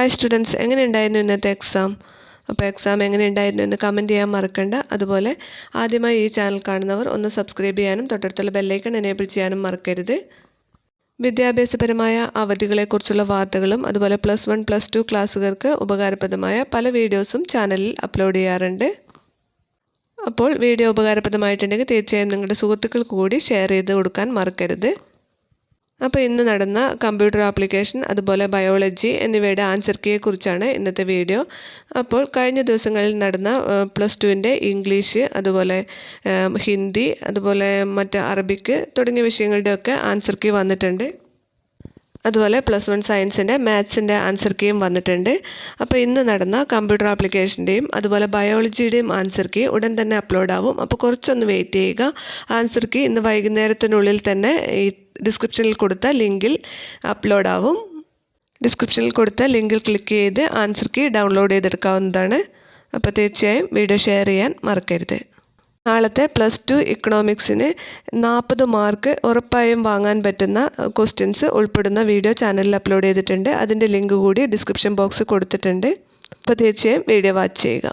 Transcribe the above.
Hi students എങ്ങനെ ഉണ്ടായിരുന്നു ഇന്നത്തെ എക്സാം അപ്പോൾ എക്സാം എങ്ങനെ ഉണ്ടായിരുന്നു എന്ന് കമന്റ് ചെയ്യാൻ മറക്കണ്ട. അതുപോലെ ആദ്യമായി ഈ ചാനൽ കാണുന്നവർ ഒന്ന് സബ്സ്ക്രൈബ് ചെയ്യാനും തൊട്ടടുത്തുള്ള ബെല്ലൈക്കൺ എനേബിൾ ചെയ്യാനും മറക്കരുത്. വിദ്യാഭ്യാസപരമായ അവധികളെക്കുറിച്ചുള്ള വാർത്തകളും അതുപോലെ പ്ലസ് വൺ പ്ലസ് ടു ക്ലാസ്സുകാർക്ക് ഉപകാരപ്രദമായ പല വീഡിയോസും ചാനലിൽ അപ്ലോഡ് ചെയ്യാറുണ്ട്. അപ്പോൾ വീഡിയോ ഉപകാരപ്രദമായിട്ടുണ്ടെങ്കിൽ തീർച്ചയായും നിങ്ങളുടെ സുഹൃത്തുക്കൾക്ക് കൂടി ഷെയർ ചെയ്ത് കൊടുക്കാൻ മറക്കരുത്. അപ്പോൾ ഇന്ന് നടന്ന കമ്പ്യൂട്ടർ ആപ്ലിക്കേഷൻ അതുപോലെ ബയോളജി എന്നിവയുടെ ആൻസർ കീയെക്കുറിച്ചാണ് ഇന്നത്തെ വീഡിയോ. അപ്പോൾ കഴിഞ്ഞ ദിവസങ്ങളിൽ നടന്ന പ്ലസ് ടുവിന്റെ ഇംഗ്ലീഷ് അതുപോലെ ഹിന്ദി അതുപോലെ മറ്റ് അറബിക്ക് തുടങ്ങിയ വിഷയങ്ങളുടെയൊക്കെ ആൻസർ കീ വന്നിട്ടുണ്ട്. അതുപോലെ പ്ലസ് വൺ സയൻസിന്റെ മാത്സിന്റെ ആൻസർ കീയും വന്നിട്ടുണ്ട്. അപ്പോൾ ഇന്ന് നടന്ന കമ്പ്യൂട്ടർ ആപ്ലിക്കേഷന്റെയും അതുപോലെ ബയോളജിയുടെയും ആൻസർ കീ ഉടൻ തന്നെ അപ്ലോഡ് ആവും. അപ്പോൾ കുറച്ചൊന്ന് വെയിറ്റ് ചെയ്യുക. ആൻസർ കീ ഇന്ന് വൈകുന്നേരത്തിനുള്ളിൽ തന്നെ ഡിസ്ക്രിപ്ഷനിൽ കൊടുത്ത ലിങ്കിൽ അപ്ലോഡ് ആവും. ഡിസ്ക്രിപ്ഷനിൽ കൊടുത്ത ലിങ്കിൽ ക്ലിക്ക് ചെയ്ത് ആൻസർ കീ ഡൗൺലോഡ് ചെയ്തെടുക്കാവുന്നതാണ്. അപ്പോൾ തീർച്ചയായും വീഡിയോ ഷെയർ ചെയ്യാൻ മറക്കരുത്. നാളത്തെ പ്ലസ് ടു ഇക്കണോമിക്സിന് നാൽപ്പത് മാർക്ക് ഉറപ്പായും വാങ്ങാൻ പറ്റുന്ന ക്വസ്റ്റ്യൻസ് ഉൾപ്പെടുന്ന വീഡിയോ ചാനലിൽ അപ്ലോഡ് ചെയ്തിട്ടുണ്ട്. അതിന്റെ ലിങ്ക് കൂടി ഡിസ്ക്രിപ്ഷൻ ബോക്സ് കൊടുത്തിട്ടുണ്ട്. അപ്പോൾ തീർച്ചയായും വീഡിയോ വാച്ച് ചെയ്യുക.